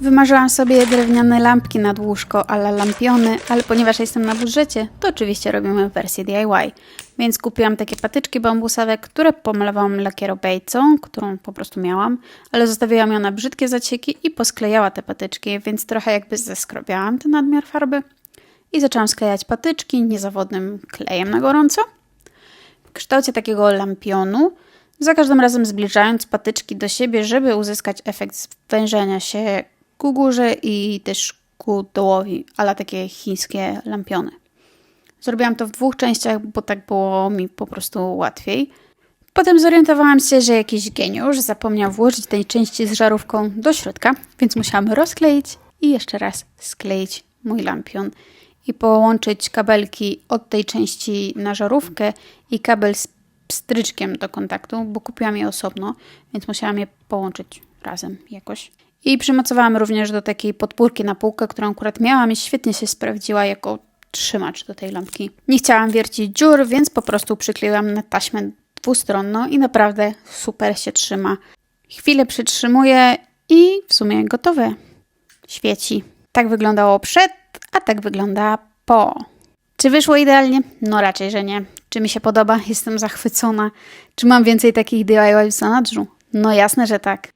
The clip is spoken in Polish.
Wymarzyłam sobie drewniane lampki nad łóżko, ale lampiony, ale ponieważ jestem na budżecie, to oczywiście robimy wersję DIY. Więc kupiłam takie patyczki bambusowe, które pomalowałam lakierobejcą, którą po prostu miałam, ale zostawiłam ją na brzydkie zacieki i posklejała te patyczki, więc trochę jakby zeskrobiałam ten nadmiar farby. I zaczęłam sklejać patyczki niezawodnym klejem na gorąco w kształcie takiego lampionu, za każdym razem zbliżając patyczki do siebie, żeby uzyskać efekt zwężenia się ku górze i też ku dołowi, ale takie chińskie lampiony. Zrobiłam to w dwóch częściach, bo tak było mi po prostu łatwiej. Potem zorientowałam się, że jakiś geniusz zapomniał włożyć tej części z żarówką do środka, więc musiałam rozkleić i jeszcze raz skleić mój lampion i połączyć kabelki od tej części na żarówkę i kabel z pstryczkiem do kontaktu, bo kupiłam je osobno, więc musiałam je połączyć razem jakoś. I przymocowałam również do takiej podpórki na półkę, którą akurat miałam i świetnie się sprawdziła jako trzymacz do tej lampki. Nie chciałam wiercić dziur, więc po prostu przykleiłam na taśmę dwustronną i naprawdę super się trzyma. Chwilę przytrzymuję i w sumie gotowe. Świeci. Tak wyglądało przed, a tak wygląda po. Czy wyszło idealnie? No raczej, że nie. Czy mi się podoba? Jestem zachwycona. Czy mam więcej takich DIY w zanadrzu? No jasne, że tak.